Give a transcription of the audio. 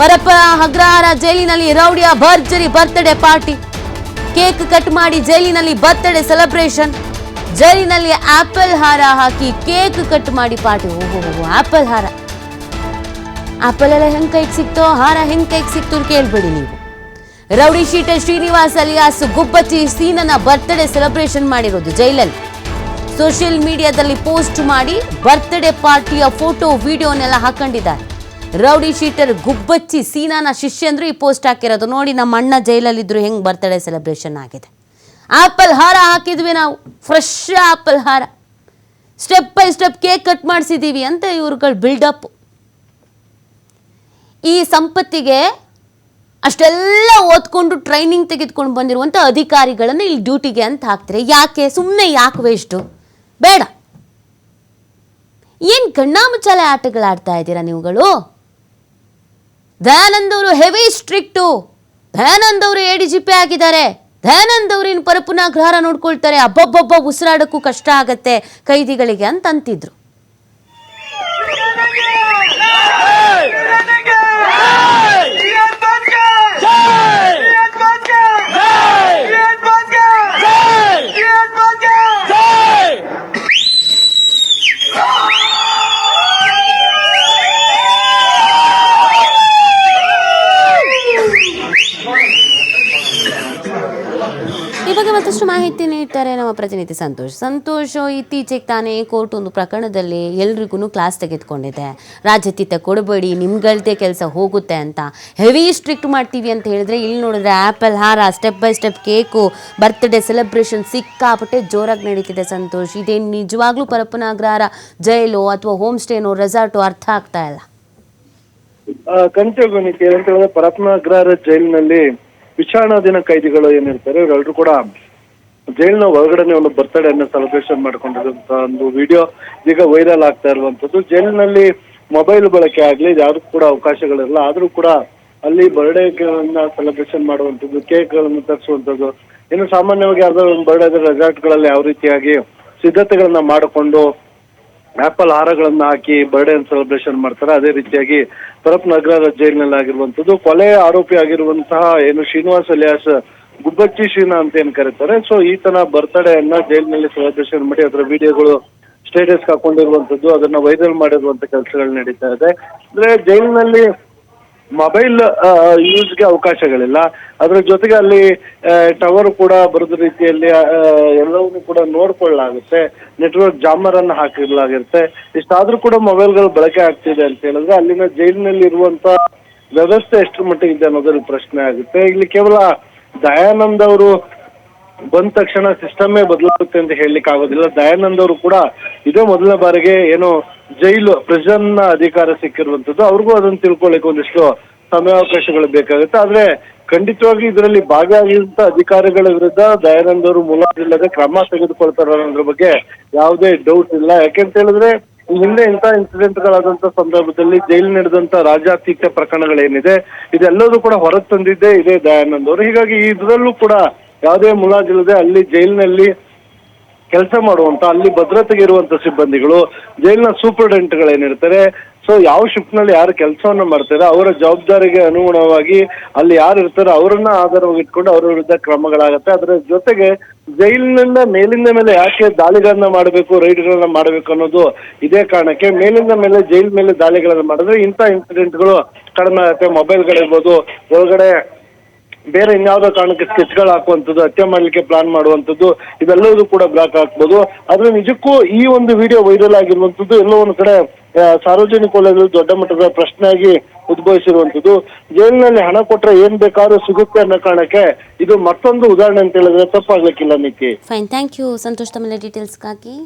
ಪರಪ್ಪನ ಹಗ್ರಹಾರ ಜೈಲಿನಲ್ಲಿ ರೌಡಿಯ ಭರ್ಜರಿ birthday party cake cut ಮಾಡಿ ಜೈಲಿನಲ್ಲಿ ಬರ್ತ್ಡೇ ಸೆಲೆಬ್ರೇಷನ್ ಜೈಲಿನಲ್ಲಿ ಆಪಲ್ ಹಾರ ಹಾಕಿ ಕೇಕ್ ಕಟ್ ಮಾಡಿ ಪಾರ್ಟಿ ಓಹೋ ಆಪಲ್ ಹಾರ. ಆಪಲ್ ಎಲ್ಲ ಹೆಂಗ್ ಕೈಗೆ ಸಿಕ್ತೋ, ಹಾರ ಹೆಂಗ್ ಕೈಗೆ ಸಿಕ್ತು ಕೇಳ್ಬೇಡಿ ನೀವು. Rowdy sheet Srinivas alias Gubbachchi ಸೀನನ birthday celebration ಮಾಡಿರೋದು ಜೈಲಲ್ಲಿ. ಸೋಷಿಯಲ್ ಮೀಡಿಯಾದಲ್ಲಿ ಪೋಸ್ಟ್ ಮಾಡಿ ಬರ್ತ್ಡೇ ಪಾರ್ಟಿಯ ಫೋಟೋ ವಿಡಿಯೋನೆಲ್ಲ ಹಾಕೊಂಡಿದ್ದಾರೆ. ರೌಡಿ ಶೀಟರ್ ಗುಬ್ಬಚ್ಚಿ ಸೀನಾನ ಶಿಷ್ಯಂದ್ರು ಈ ಪೋಸ್ಟ್ ಹಾಕಿರೋದು. ನೋಡಿ ನಮ್ಮ ಅಣ್ಣ ಜೈಲಲ್ಲಿದ್ರು ಹೆಂಗ್ ಬರ್ತ್ಡೇ ಸೆಲೆಬ್ರೇಷನ್ ಆಗಿದೆ. ಆಪಲ್ ಹಾರ ಹಾಕಿದ್ವಿ ನಾವು. ಫ್ರೆಶ್ ಆಪಲ್ ಹಾರ. Step by step cake cut ಮಾಡಿಸಿದ್ದೀವಿ ಅಂತ ಇವ್ರುಗಳು ಬಿಲ್ಡಪ್ ಈ ಸಂಪತ್ತಿಗೆ ಅಷ್ಟೆಲ್ಲ ಓದ್ಕೊಂಡು ಟ್ರೈನಿಂಗ್ ತೆಗೆದುಕೊಂಡು ಬಂದಿರುವಂಥ ಅಧಿಕಾರಿಗಳನ್ನು ಇಲ್ಲಿ ಡ್ಯೂಟಿಗೆ ಅಂತ ಹಾಕ್ತಾರೆ. ಯಾಕೆ? ಸುಮ್ಮನೆ ಯಾಕೆ ವೇಸ್ಟು ಬೇಡ. ಏನು ಕಣ್ಣಾಮುಚ್ಚಾಲೆ ಆಟಗಳು ಆಡ್ತಾ ಇದ್ದೀರಾ ನೀವುಗಳು? ದಯಾನಂದ್ ಅವರು ಹೆವಿ ಸ್ಟ್ರಿಕ್ಟು. ದಯಾನಂದ್ ಅವರು ಎ ಡಿ ಜಿ ಪಿ ಆಗಿದ್ದಾರೆ. ದಯಾನಂದ್ ಅವರು ಇನ್ನು ಪರಪುನಾಗ್ರಹಾರ ನೋಡ್ಕೊಳ್ತಾರೆ. ಅಬ್ಬಬ್ಬಬ್ಬ ಉಸಿರಾಡಕ್ಕೂ ಕಷ್ಟ ಆಗತ್ತೆ ಕೈದಿಗಳಿಗೆ ಅಂತ ಅಂತಿದ್ರು ಮಾಹಿತಿ ನೀಡ್ತಾರೆ ನಮ್ಮ ಪ್ರತಿನಿಧಿ ಸಂತೋಷ್. ಸಂತೋಷ್ ಇತ್ತೀಚೆಗೆ ತಾನೇ ಕೋರ್ಟ್ ಒಂದು ಪ್ರಕರಣದಲ್ಲಿ ಎಲ್ರಿಗೂ ಕ್ಲಾಸ್ ತೆಗೆದುಕೊಂಡಿದೆ. ರಾಜ್ಯತೀತ ಕೊಡಬೇಡಿ, ನಿಮ್ಗಳದೇ ಕೆಲಸ ಹೋಗುತ್ತೆ ಅಂತ. ಹೆವಿ ಸ್ಟ್ರಿಕ್ಟ್ ಮಾಡ್ತೀವಿ ಅಂತ ಹೇಳಿದ್ರೆ ಇಲ್ಲಿ ನೋಡಿದ್ರೆ ಆ್ಯಪಲ್ ಹಾರ step by step cake birthday celebration ಸಿಕ್ಕಾಪಟ್ಟೆ ಜೋರಾಗಿ ನಡೀತಿದೆ ಸಂತೋಷ್. ಇದೇನು ನಿಜವಾಗ್ಲೂ ಪರಪ್ಪನಾಗ್ರಹಾರ ಜೈಲು ಅಥವಾ ಹೋಮ್ ಸ್ಟೇನೋ ರೆಸಾರ್ಟು ಅರ್ಥ ಆಗ್ತಾ ಇಲ್ಲ. ಖಂಡಿತ ಪರಪ್ಪನ ಅಗ್ರಹಾರ ಜೈಲಿನಲ್ಲಿ ವಿಚಾರಣಾಧೀನ ಕೈದಿಗಳು ಏನಿರ್ತಾರೆ ಇವರೆಲ್ಲರೂ ಕೂಡ ಜೈಲಿನ ಒಳಗಡೆ ಒಂದು ಬರ್ತ್ಡೇ ಅನ್ನ ಸೆಲೆಬ್ರೇಷನ್ ಮಾಡ್ಕೊಂಡಿರುವಂತ ಒಂದು ವಿಡಿಯೋ ಈಗ ವೈರಲ್ ಆಗ್ತಾ ಇರುವಂತದ್ದು ಜೈಲಿನಲ್ಲಿ ಮೊಬೈಲ್ ಬಳಕೆ ಆಗ್ಲಿ ಯಾವ್ದಕ್ಕೂ ಕೂಡ ಅವಕಾಶಗಳಿರಲ್ಲ ಆದ್ರೂ ಕೂಡ ಅಲ್ಲಿ ಬರ್ಡೇ ಸೆಲೆಬ್ರೇಷನ್ ಮಾಡುವಂಥದ್ದು ಕೇಕ್ಗಳನ್ನು ತರಿಸುವಂಥದ್ದು. ಇನ್ನು ಸಾಮಾನ್ಯವಾಗಿ ಯಾವ್ದಾದ್ರು ಒಂದು ಬರ್ಡೇ ರೆಸಾರ್ಟ್ಗಳಲ್ಲಿ ಯಾವ ರೀತಿಯಾಗಿ ಸಿದ್ಧತೆಗಳನ್ನ ಮಾಡಿಕೊಂಡು ಆಪಲ್ ಹಾರಗಳನ್ನ ಹಾಕಿ ಬರ್ಡೇ ಸೆಲೆಬ್ರೇಷನ್ ಮಾಡ್ತಾರೆ. ಅದೇ ರೀತಿಯಾಗಿ ಪರಪ್ ನಗರ ಜೈಲಿನಲ್ಲಿ ಆಗಿರುವಂತದ್ದು ಕೊಲೆ ಆರೋಪಿ ಆಗಿರುವಂತಹ ಏನು ಶ್ರೀನಿವಾಸ್ ಅಲಿಯಾಸ್ ಗುಬ್ಬಚ್ಚಿ ಶೀನ ಅಂತ ಏನ್ ಕರೀತಾರೆ? ಸೊ ಈತನ ಬರ್ತ್ಡೇ ಅನ್ನ ಜೈಲಿನಲ್ಲಿ ಸೆಲೆಬ್ರೇಷನ್ ಮಾಡಿ ಅದರ ವಿಡಿಯೋಗಳು ಸ್ಟೇಟಸ್ ಹಾಕೊಂಡಿರುವಂತದ್ದು ಅದನ್ನ ವೈರಲ್ ಮಾಡಿರುವಂತ ಕೆಲಸಗಳು ನಡೀತಾ ಇದೆ. ಅಂದ್ರೆ ಜೈಲಿನಲ್ಲಿ ಮೊಬೈಲ್ ಯೂಸ್ಗೆ ಅವಕಾಶಗಳಿಲ್ಲ. ಅದರ ಜೊತೆಗೆ ಅಲ್ಲಿ ಟವರ್ ಕೂಡ ಬರದ ರೀತಿಯಲ್ಲಿ ಎಲ್ಲವನ್ನೂ ಕೂಡ ನೋಡ್ಕೊಳ್ಳಲಾಗುತ್ತೆ. ನೆಟ್ವರ್ಕ್ ಜಾಮರ್ ಅನ್ನ ಹಾಕಿರ್ಲಾಗಿರುತ್ತೆ. ಇಷ್ಟಾದ್ರೂ ಕೂಡ ಮೊಬೈಲ್ಗಳು ಬಳಕೆ ಆಗ್ತಿದೆ ಅಂತ ಹೇಳಿದ್ರೆ ಅಲ್ಲಿನ ಜೈಲಿನಲ್ಲಿ ಇರುವಂತ ವ್ಯವಸ್ಥೆ ಎಷ್ಟು ಮಟ್ಟಿಗೆ ಇದೆ ಅನ್ನೋದ್ರ ಪ್ರಶ್ನೆ ಆಗುತ್ತೆ. ಇಲ್ಲಿ ಕೇವಲ ದಯಾನಂದ್ ಅವರು ಬಂದ ತಕ್ಷಣ ಸಿಸ್ಟಮೇ ಬದಲಾಗುತ್ತೆ ಅಂತ ಹೇಳಲಿಕ್ಕೆ ಆಗೋದಿಲ್ಲ. ದಯಾನಂದ್ ಅವರು ಕೂಡ ಇದೇ ಮೊದಲ ಬಾರಿಗೆ ಏನು ಜೈಲು ಪ್ರಿಸನ್ನ ಅಧಿಕಾರ ಸಿಕ್ಕಿರುವಂತದ್ದು. ಅವ್ರಿಗೂ ಅದನ್ನ ತಿಳ್ಕೊಳ್ಳಿಕ್ಕೆ ಒಂದಿಷ್ಟು ಸಮಯಾವಕಾಶಗಳು ಬೇಕಾಗುತ್ತೆ. ಆದ್ರೆ ಖಂಡಿತವಾಗಿ ಇದರಲ್ಲಿ ಭಾಗಿಯಾಗಿರುವಂತ ಅಧಿಕಾರಿಗಳ ವಿರುದ್ಧ ದಯಾನಂದ್ ಅವರು ಮುಲಾಜಿಲ್ಲದೆ ಕ್ರಮ ತೆಗೆದುಕೊಳ್ತಾರೆ ಅನ್ನೋದ್ರ ಬಗ್ಗೆ ಯಾವುದೇ ಡೌಟ್ ಇಲ್ಲ. ಯಾಕೆಂತ ಹೇಳಿದ್ರೆ ಈ ಹಿಂದೆ ಇಂಥ ಇನ್ಸಿಡೆಂಟ್ ಗಳಾದಂತ ಸಂದರ್ಭದಲ್ಲಿ ಜೈಲು ನಡೆದಂತ ರಾಜಾತೀತ ಪ್ರಕರಣಗಳೇನಿದೆ, ಇದೆಲ್ಲದೂ ಕೂಡ ಹೊರಗೆ ತಂದಿದ್ದೇ ಇದೇ ದಯಾನಂದ್ ಅವರು. ಹೀಗಾಗಿ ಇದರಲ್ಲೂ ಕೂಡ ಯಾವುದೇ ಮುಲಾಜಿಲ್ಲದೆ ಅಲ್ಲಿ ಜೈಲಿನಲ್ಲಿ ಕೆಲಸ ಮಾಡುವಂತ ಅಲ್ಲಿ ಭದ್ರತೆಗೆ ಇರುವಂತ ಸಿಬ್ಬಂದಿಗಳು, ಜೈಲಿನ ಸೂಪರ್ಡೆಂಟ್ಗಳೇನಿರ್ತಾರೆ ಸೊ ಯಾವ ಶಿಫ್ಟ್ನಲ್ಲಿ ಯಾರು ಕೆಲಸವನ್ನ ಮಾಡ್ತಾರೆ ಅವರ ಜವಾಬ್ದಾರಿಗೆ ಅನುಗುಣವಾಗಿ ಅಲ್ಲಿ ಯಾರು ಇರ್ತಾರೋ ಅವರನ್ನ ಆಧಾರವಾಗಿ ಇಟ್ಕೊಂಡು ಅವರ ವಿರುದ್ಧ ಕ್ರಮಗಳಾಗತ್ತೆ. ಅದರ ಜೊತೆಗೆ ಜೈಲಿನಿಂದ ಮೇಲಿಂದ ಮೇಲೆ ಯಾಕೆ ದಾಳಿಗಳನ್ನ ಮಾಡಬೇಕು, ರೈಡ್ಗಳನ್ನ ಮಾಡಬೇಕು ಅನ್ನೋದು ಇದೇ ಕಾರಣಕ್ಕೆ ಮೇಲಿಂದ ಮೇಲೆ ಜೈಲ್ ಮೇಲೆ ದಾಳಿಗಳನ್ನ ಮಾಡಿದ್ರೆ ಇಂಥ ಇನ್ಸಿಡೆಂಟ್ಗಳು ಕಡಿಮೆ ಆಗುತ್ತೆ. ಮೊಬೈಲ್ಗಳಿರ್ಬೋದು ಒಳಗಡೆ ಬೇರೆ ಇನ್ಯಾವುದೋ ಕಾರಣಕ್ಕೆ ಸ್ಕೆಚ್ಗಳು ಹಾಕುವಂಥದ್ದು, ಹತ್ಯೆ ಮಾಡ್ಲಿಕ್ಕೆ ಪ್ಲಾನ್ ಮಾಡುವಂಥದ್ದು ಇವೆಲ್ಲವೂ ಕೂಡ ಬ್ಲಾಕ್ ಹಾಕ್ಬೋದು. ಆದ್ರೆ ನಿಜಕ್ಕೂ ಈ ಒಂದು ವಿಡಿಯೋ ವೈರಲ್ ಆಗಿರುವಂಥದ್ದು ಎಲ್ಲೋ ಒಂದು ಕಡೆ ಸಾರ್ವಜನಿಕ ವಲಯದಲ್ಲಿ ದೊಡ್ಡ ಮಟ್ಟದ ಪ್ರಶ್ನೆಯಾಗಿ ಉದ್ಭವಿಸಿರುವಂತದ್ದು ಜೈಲಿನಲ್ಲಿ ಹಣ ಕೊಟ್ರೆ ಏನ್ ಬೇಕಾದ್ರೂ ಸಿಗುತ್ತೆ ಅನ್ನೋ ಕಾರಣಕ್ಕೆ ಇದು ಮತ್ತೊಂದು ಉದಾಹರಣೆ ಅಂತ ಹೇಳಿದ್ರೆ ತಪ್ಪಾಗ್ಲಿಕ್ಕಿಲ್ಲ ನಿಮಗೆ ಫೈನ್ ಥ್ಯಾಂಕ್ ಯು ಸಂತೋಷ್ ತಮ್ಮ ಡೀಟೇಲ್ಸ್ಗಾಗಿ!